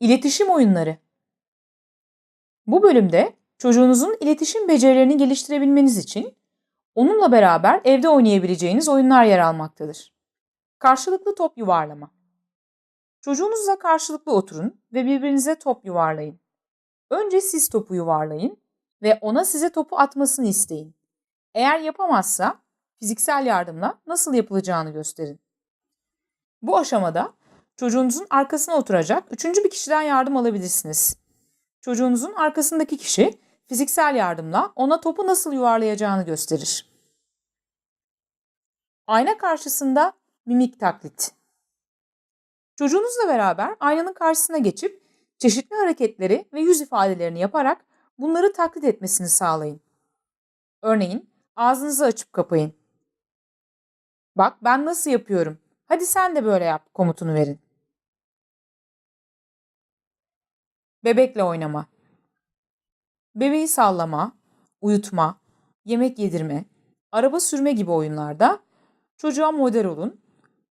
İletişim oyunları. Bu bölümde çocuğunuzun iletişim becerilerini geliştirebilmeniz için onunla beraber evde oynayabileceğiniz oyunlar yer almaktadır. Karşılıklı top yuvarlama. Çocuğunuzla karşılıklı oturun ve birbirinize top yuvarlayın. Önce siz topu yuvarlayın ve ona size topu atmasını isteyin. Eğer yapamazsa fiziksel yardımla nasıl yapılacağını gösterin. Bu aşamada çocuğunuzun arkasına oturacak üçüncü bir kişiden yardım alabilirsiniz. Çocuğunuzun arkasındaki kişi fiziksel yardımla ona topu nasıl yuvarlayacağını gösterir. Ayna karşısında mimik taklit. Çocuğunuzla beraber aynanın karşısına geçip çeşitli hareketleri ve yüz ifadelerini yaparak bunları taklit etmesini sağlayın. Örneğin ağzınızı açıp kapayın. Bak ben nasıl yapıyorum. Hadi sen de böyle yap komutunu verin. Bebekle oynama. Bebeği sallama, uyutma, yemek yedirme, araba sürme gibi oyunlarda çocuğa model olun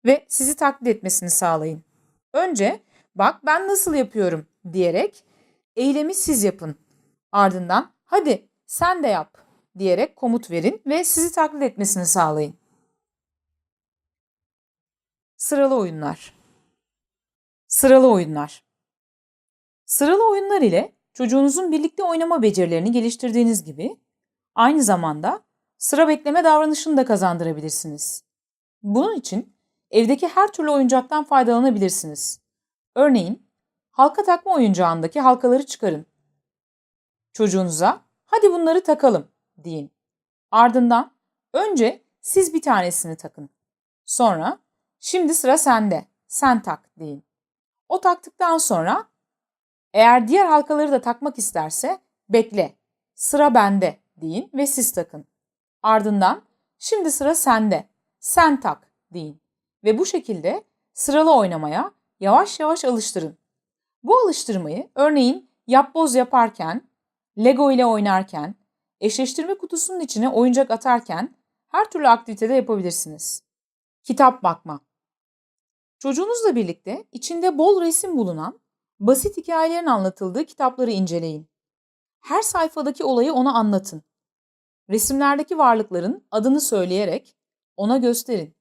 ve sizi taklit etmesini sağlayın. Önce bak ben nasıl yapıyorum diyerek eylemi siz yapın. Ardından hadi sen de yap diyerek komut verin ve sizi taklit etmesini sağlayın. Sıralı oyunlar. Sıralı oyunlar. Sıralı oyunlar ile çocuğunuzun birlikte oynama becerilerini geliştirdiğiniz gibi aynı zamanda sıra bekleme davranışını da kazandırabilirsiniz. Bunun için evdeki her türlü oyuncaktan faydalanabilirsiniz. Örneğin halka takma oyuncağındaki halkaları çıkarın. Çocuğunuza hadi bunları takalım deyin. Ardından önce siz bir tanesini takın. Sonra şimdi sıra sende. Sen tak deyin. O taktıktan sonra eğer diğer halkaları da takmak isterse bekle. Sıra bende deyin ve siz takın. Ardından şimdi sıra sende. Sen tak deyin. Ve bu şekilde sıralı oynamaya yavaş yavaş alıştırın. Bu alıştırmayı örneğin yapboz yaparken, Lego ile oynarken, eşleştirme kutusunun içine oyuncak atarken her türlü aktivitede yapabilirsiniz. Kitap bakma. Çocuğunuzla birlikte içinde bol resim bulunan, basit hikayelerin anlatıldığı kitapları inceleyin. Her sayfadaki olayı ona anlatın. Resimlerdeki varlıkların adını söyleyerek ona gösterin.